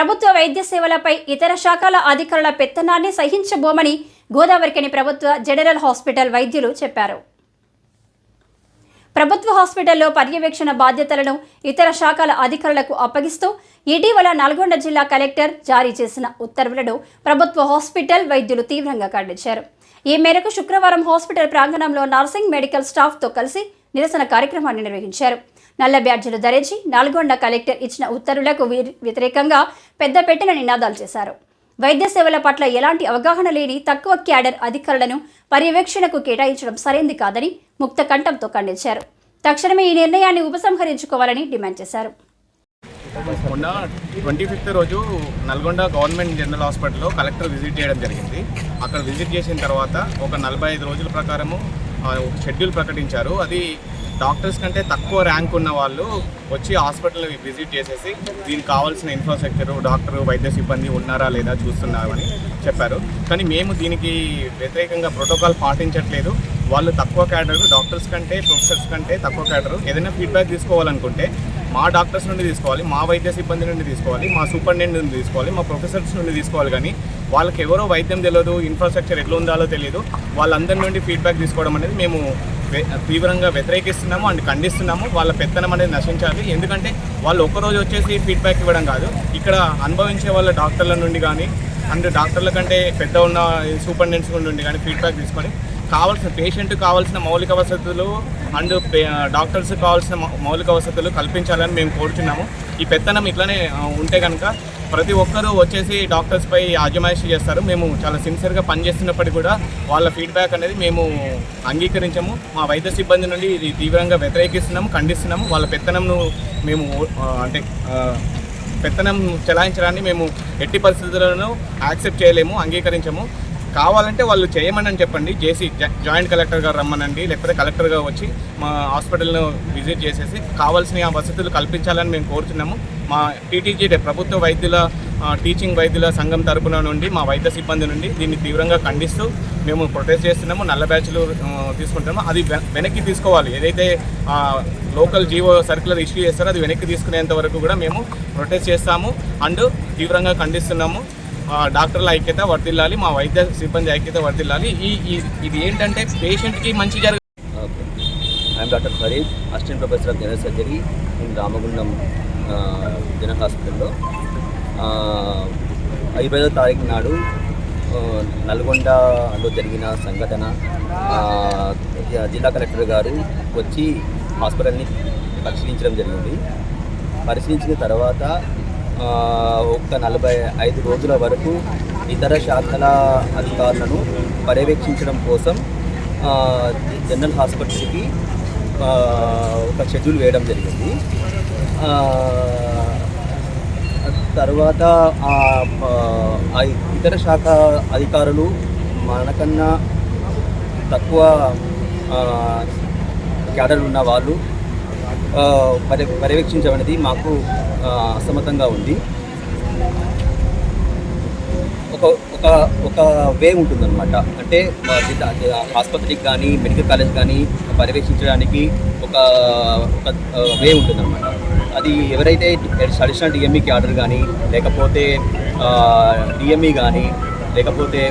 ప్రభుత్వ వైద్య సేవలపై ఇతర శాఖల అధికారుల పెత్తనాన్ని సహించబోమని గోదావరికని ప్రభుత్వ జనరల్ హాస్పిటల్ వైద్యులు చెప్పారు. ప్రభుత్వ హాస్పిటల్లో పర్యవేక్షణ బాధ్యతలను ఇతర శాఖల అధికారులకు అప్పగిస్తూ ఇటీవల నల్గొండ జిల్లా కలెక్టర్ జారీ చేసిన ఉత్తర్వులను ప్రభుత్వ హాస్పిటల్ వైద్యులు తీవ్రంగా ఖండించారు. ఈ మేరకు శుక్రవారం హాస్పిటల్ ప్రాంగణంలో నర్సింగ్ మెడికల్ స్టాఫ్తో కలిసి నిరసన కార్యక్రమాన్ని నిర్వహించారు. నల్ల బ్యాడ్జీలు ధరించి నల్గొండ కలెక్టర్ ఇచ్చిన ఉత్తర్వులకు వ్యతిరేకంగా పెద్ద పెట్టిన నినాదాలు చేశారు. వైద్య సేవల పట్ల ఎలాంటి అవగాహన లేని తక్కువ క్యాడర్ అధికారులను పర్యవేక్షణకు కేటాయించడం సరైంది కాదని ముక్త కంఠంతో ఖండించారు. తక్షణమే ఈ నిర్ణయాన్ని ఉపసంహరించుకోవాలని డిమాండ్ చేశారు. మొన్న ట్వంటీ ఫిఫ్త్ రోజు నల్గొండ గవర్నమెంట్ జనరల్ హాస్పిటల్లో కలెక్టర్ విజిట్ చేయడం జరిగింది. అక్కడ విజిట్ చేసిన తర్వాత ఒక నలభై ఐదు రోజుల ప్రకారము షెడ్యూల్ ప్రకటించారు. అది డాక్టర్స్ కంటే తక్కువ ర్యాంక్ ఉన్న వాళ్ళు వచ్చి హాస్పిటల్ విజిట్ చేసేసి దీనికి కావాల్సిన ఇన్ఫ్రాస్ట్రక్చర్ డాక్టర్ వైద్య సిబ్బంది ఉన్నారా లేదా చూస్తున్నారని చెప్పారు. కానీ మేము దీనికి వ్యతిరేకంగా ప్రోటోకాల్ పాటించట్లేదు. వాళ్ళు తక్కువ క్యాడరు డాక్టర్స్ కంటే ప్రొఫెసర్స్ కంటే తక్కువ క్యాడరు ఏదైనా ఫీడ్బ్యాక్ తీసుకోవాలనుకుంటే మా డాక్టర్స్ నుండి తీసుకోవాలి మా వైద్య సిబ్బంది నుండి తీసుకోవాలి మా సూపరింటెండెంట్ నుండి తీసుకోవాలి మా ప్రొఫెసర్స్ నుండి తీసుకోవాలి కానీ వాళ్ళకి ఎవరో వైద్యం తెలియదు ఇన్ఫ్రాస్ట్రక్చర్ ఎట్లా ఉండాలో తెలియదు. వాళ్ళందరి నుండి ఫీడ్బ్యాక్ తీసుకోవడం అనేది మేము తీవ్రంగా వ్యతిరేకిస్తున్నాము అండ్ ఖండిస్తున్నాము. వాళ్ళ పెత్తనం అనేది నశించాలి. ఎందుకంటే వాళ్ళు ఒక్కరోజు వచ్చేసి ఫీడ్బ్యాక్ ఇవ్వడం కాదు. ఇక్కడ అనుభవించే వాళ్ళ డాక్టర్ల నుండి కానీ అండ్ డాక్టర్ల కంటే పెద్ద ఉన్న సూపరింటెండెంట్స్ నుండి కానీ ఫీడ్బ్యాక్ తీసుకొని కావాల్సిన పేషెంట్ కావాల్సిన మౌలిక వసతులు అండ్ డాక్టర్స్ కావాల్సిన మౌలిక వసతులు కల్పించాలని మేము కోరుచున్నాము. ఈ పెత్తనం ఇట్లానే ఉంటే కనుక ప్రతి ఒక్కరూ వచ్చేసి డాక్టర్స్పై ఆజమాయిషి చేస్తారు. మేము చాలా సిన్సియర్గా పనిచేస్తున్నప్పటికీ కూడా వాళ్ళ ఫీడ్బ్యాక్ అనేది మేము అంగీకరించము. మా వైద్య సిబ్బంది నుండి ఇది తీవ్రంగా వ్యతిరేకిస్తున్నాము ఖండిస్తున్నాము. వాళ్ళ పెత్తనంను మేము అంటే పెత్తనం చెలాయించడాన్ని మేము ఎట్టి పరిస్థితులను యాక్సెప్ట్ చేయలేము అంగీకరించము. కావాలంటే వాళ్ళు చేయమని చెప్పండి. జేసీ జాయింట్ కలెక్టర్ గారు రమ్మనండి. లేకపోతే కలెక్టర్గా వచ్చి మా హాస్పిటల్ను విజిట్ చేసేసి కావాల్సిన వసతులు కల్పించాలని మేము కోరుతున్నాము. మా టీటీజీ ప్రభుత్వ వైద్యుల టీచింగ్ వైద్యుల సంఘం తరపున నుండి మా వైద్య సిబ్బంది నుండి దీన్ని తీవ్రంగా ఖండిస్తూ మేము ప్రొటెస్ట్ చేస్తున్నాము. నల్ల బ్యాచ్లు తీసుకుంటాము అది వెనక్కి తీసుకోవాలి. ఏదైతే లోకల్ జీవో సర్కులర్ ఇష్యూ చేస్తారో అది వెనక్కి తీసుకునేంత వరకు కూడా మేము ప్రొటెస్ట్ చేస్తాము. అండ్ తీవ్రంగా ఖండిస్తున్నాము. డాక్టర్ల ఐక్యత వర్దిల్లాలి మా వైద్య సిబ్బంది ఐక్యత వర్దిల్లాలి ఈ ఇది ఏంటంటే పేషెంట్కి మంచి జరగ I'm doctor Farid assistant professor of general surgery in Ramagundam ah, general హాస్పిటల్లో. ఐదో తారీఖు నాడు నల్గొండలో జరిగిన సంఘటన జిల్లా కలెక్టర్ గారు వచ్చి హాస్పిటల్ని పరిశీలించడం జరిగింది. పరిశీలించిన తర్వాత ఒక నలభై ఐదు రోజుల వరకు ఇతర శాఖల అధికారులను పర్యవేక్షించడం కోసం జనరల్ హాస్పిటల్కి ఒక షెడ్యూల్ వేయడం జరిగింది. తర్వాత ఇతర శాఖ అధికారులు మనకన్నా తక్కువ క్యాడర్ ఉన్న వాళ్ళు పర్య పర్యవేక్షించమనేది మాకు ఆ, అసమ్మతంగా ఉంది. ఒక ఒక ఒక వే ఉంటుందన్నమాట. అంటే ఆసుపత్రికి కానీ మెడికల్ కాలేజ్ కానీ పర్యవేక్షించడానికి ఒక ఒక వే ఉంటుందన్నమాట. అది ఎవరైతే అడిషనల్ డిఎంఈకి ఆర్డర్ కానీ లేకపోతే డిఎంఈ కానీ లేకపోతే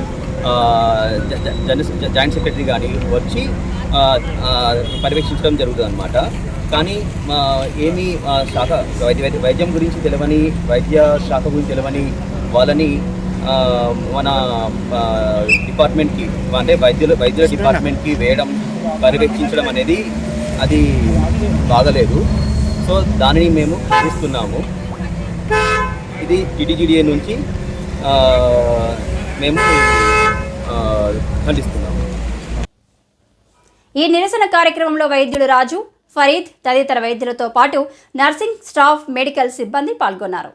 జాయింట్ సెక్రటరీ కానీ వచ్చి పర్యవేక్షించడం జరుగుతుంది అనమాట కానీ ఏమి శాఖ వైద్య వైద్య- వైద్యం గురించి తెలియని వైద్య శాఖ గురించి తెలియని వాళ్ళని మన డిపార్ట్మెంట్కి అంటే వైద్యుల వైద్యుల డిపార్ట్మెంట్కి వేయడం పర్యవేక్షించడం అనేది అది బాగలేదు. సో దానిని మేము ఖండిస్తున్నాము. ఇది టిడిజిడిఏ నుంచి మేము ఖండిస్తున్నాము. ఈ నిరసన కార్యక్రమంలో వైద్యుడు రాజు ఫరీద్ తదితర వైద్యులతో పాటు నర్సింగ్ స్టాఫ్ మెడికల్ సిబ్బంది పాల్గొన్నారు.